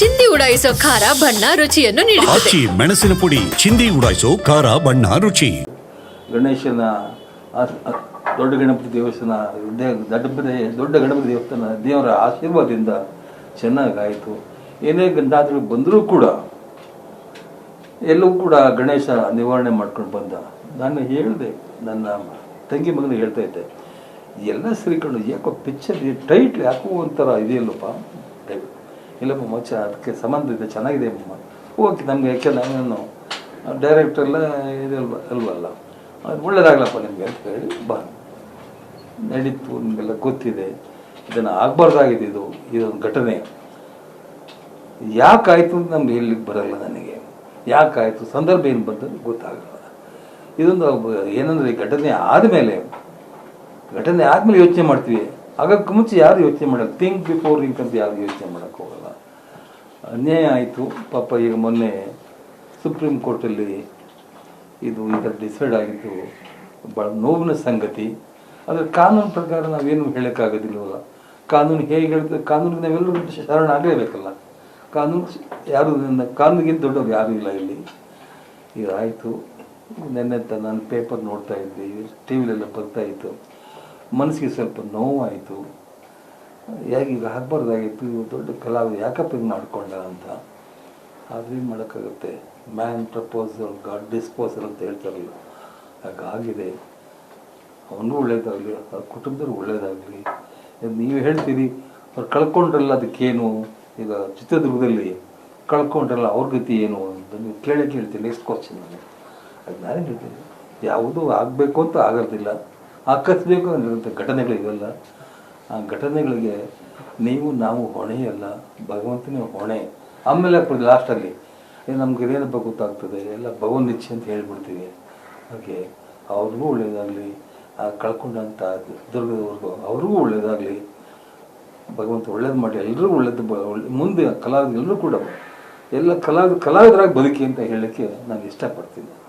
ಚಿಂದಿ ಉಡಾಯಿಸೋ ಖಾರ ಬಣ್ಣ ರುಚಿಯನ್ನು ನೀಡುತ್ತದೆ. ಆಚಿ ಮೆಣಸಿನ ಪುಡಿ ಚಿಂದಿ ಉಡಾಯಿಸೋ ಖಾರ ಬಣ್ಣ ರುಚಿ. ಗಣೇಶನ ದೊಡ್ಡ ಗಣಪತಿ ದೇವಸ್ಥಾನ ದೇ- ದೊಡ್ಡ ದೊಡ್ಡ ಗಣಪತಿ ದೇವಸ್ಥಾನ ದೇವರ ಆಶೀರ್ವಾದದಿಂದ ಚೆನ್ನಾಗಾಯಿತು ಏನೇ ಗಂಡಾದರೂ ಬಂದರೂ ಕೂಡ ಎಲ್ಲವೂ ಕೂಡ ಗಣೇಶ ನಿವಾರಣೆ ಮಾಡ್ಕೊಂಡು ಬಂದ. ನಾನು ಹೇಳಿದೆ ನನ್ನ ತಂಗಿ ಮಗನಿಗೆ ಹೇಳ್ತಾ ಇದ್ದೆ ಎಲ್ಲ ಸರಿಕೊಂಡು ಯಾಕೋ ಪಿಕ್ಚರ್ ಟೈಟ್ ಯಾಕೋ ಒಂಥರ ಇದೆಯಲ್ಲಪ್ಪ? ಇಲ್ಲಪ್ಪ ಮಚ್ಚ ಅದಕ್ಕೆ ಸಂಬಂಧ ಇದೆ, ಚೆನ್ನಾಗಿದೆ ಅಮ್ಮ ಓಕೆ ನಮಗೆ ಯಾಕೆ ನಾನು ಡೈರೆಕ್ಟರ್ ಎಲ್ಲ ಇದಲ್ವ ಅಲ್ವಲ್ಲ? ಅದು ಒಳ್ಳೇದಾಗಲಪ್ಪ ನಿಮಗೆ ಅಂತ ಹೇಳಿ ಬಾ. ನಡೀತು, ನಿಮಗೆಲ್ಲ ಗೊತ್ತಿದೆ. ಇದನ್ನು ಆಗಬಾರ್ದಾಗಿದೆ ಇದು, ಇದೊಂದು ಘಟನೆ. ಯಾಕಾಯಿತು ಅಂತ ನಮ್ಗೆ ಹೇಳಲಿಕ್ಕೆ ಬರಲ್ಲ ನನಗೆ. ಯಾಕಾಯಿತು, ಸಂದರ್ಭ ಏನು ಬಂತಂದು ಗೊತ್ತಾಗಲ್ಲ. ಇದೊಂದು ಏನಂದರೆ ಘಟನೆ ಆದಮೇಲೆ ಘಟನೆ ಆದಮೇಲೆ ಯೋಚನೆ ಮಾಡ್ತೀವಿ. ಆಗಕ್ಕೆ ಮುಂಚೆ ಯಾರು ಯೋಚನೆ ಮಾಡಲ್ಲ ಥಿಂಕ್ ಬಿಫೋರ್ ಥಿಂಕ್ ಅಂತ ಯಾರು ಯೋಚನೆ ಮಾಡೋಕ್ಕೆ ಹೋಗಲ್ಲ. ಅನ್ಯಾಯ ಆಯಿತು, ಪಾಪ ಈಗ ಮೊನ್ನೆ ಸುಪ್ರೀಂ ಕೋರ್ಟಲ್ಲಿ ಇದು ಈ ಡಿಸೈಡ್ ಆಗಿದ್ದು ಭಾಳ ನೋವಿನ ಸಂಗತಿ. ಆದರೆ ಕಾನೂನು ಪ್ರಕಾರ ನಾವೇನು ಹೇಳೋಕ್ಕಾಗೋದಿಲ್ವಲ್ಲ? ಕಾನೂನು ಹೇಗೆ ಹೇಳ್ತದೆ ಕಾನೂನಿಗೆ ನಾವೆಲ್ಲರೂ ಶರಣ ಆಗಲೇಬೇಕಲ್ಲ? ಕಾನೂನು ಯಾರು ನನ್ನ ಕಾನೂನಿಗಿಂತ ದೊಡ್ಡವ್ರು ಯಾರೂ ಇಲ್ಲ ಇಲ್ಲಿ. ಇದಾಯಿತು ನೆನ್ನೆ ನಾನು ಪೇಪರ್ ನೋಡ್ತಾ ಇದ್ದೆ ಟಿ, ವಿಲೆಲ್ಲ ಬರ್ತಾ ಇತ್ತು. ಮನಸ್ಸಿಗೆ ಸ್ವಲ್ಪ ನೋವಾಯಿತು. ಯಾಕೆ ಈಗ ಹಾಕ್ಬಾರ್ದಾಗಿತ್ತು ಇವು ದೊಡ್ಡ ಕಲಾವಿದ ಯಾಕಪ್ಪ ಹಿಂಗೆ ಮಾಡಿಕೊಂಡ ಅಂತ. ಆದರೆ ಏನು ಮಾಡೋಕ್ಕಾಗುತ್ತೆ? ಮ್ಯಾನ್ ಪ್ರಪೋಸಲ್, ಗಾಡ್ ಡಿಸ್ಪೋಸಲ್ ಅಂತ ಹೇಳ್ತಾರಲ್ಲ. ಹಾಗಾಗಿದೆ. ಅವನು ಒಳ್ಳೇದಾಗಲಿ, ಅವ್ರ ಕುಟುಂಬದವ್ರು ಒಳ್ಳೇದಾಗಲಿ. ನೀವು ಹೇಳ್ತೀರಿ, ಅವ್ರು ಕಳ್ಕೊಂಡ್ರಲ್ಲ ಅದಕ್ಕೇನು? ಈಗ ಚಿತ್ರದುರ್ಗದಲ್ಲಿ ಕಳ್ಕೊಂಡ್ರಲ್ಲ ಅವ್ರ ಗತಿ ಏನು ಅಂತ ನೀವು ಕೇಳಿ ಕೇಳ್ತೀನಿ ನೆಕ್ಸ್ಟ್ ಕ್ವಶನ್ ನಾನು ಅದು ನಾನೇ ಹೇಳ್ತೀನಿ? ಯಾವುದೂ ಆಗಬೇಕು ಅಂತ ಆಗೋದಿಲ್ಲ. ಅನ್ನೋಂಥ ಘಟನೆಗಳು ಇವೆಲ್ಲ ಆ ಘಟನೆಗಳಿಗೆ ನೀವು, ನಾವು ಹೊಣೆಯಲ್ಲ, ಭಗವಂತನೇ ಹೊಣೆ. ಆಮೇಲೆ ಲಾಸ್ಟಲ್ಲಿ. ನಮ್ಗೆ ಇದೇನಪ್ಪ ಗೊತ್ತಾಗ್ತದೆ? ಎಲ್ಲ ಭಗವನ್ ನಿಚ್ಚೆ ಅಂತ ಹೇಳ್ಬಿಡ್ತೀವಿ. ಹಾಗೆ ಅವ್ರಿಗೂ ಒಳ್ಳೆಯದಾಗಲಿ ಆ ಕಳ್ಕೊಂಡಂಥ ದುರ್ಗದವ್ರಿಗೂ ಅವ್ರಿಗೂ ಒಳ್ಳೆಯದಾಗಲಿ ಭಗವಂತ ಒಳ್ಳೇದು ಮಾಡಿ ಎಲ್ಲರಿಗೂ ಒಳ್ಳೇದು ಬ- ಒಳ್ಳೆ- ಮುಂದೆ ಕಲಾವಿದ ಎಲ್ಲರೂ ಕೂಡ ಎಲ್ಲ ಕಲಾವಿದ, ಕಲಾವಿದರಾಗಿ ಬದುಕಿ ಅಂತ ಹೇಳಲಿಕ್ಕೆ ನಾನು ಇಷ್ಟಪಡ್ತೀನಿ.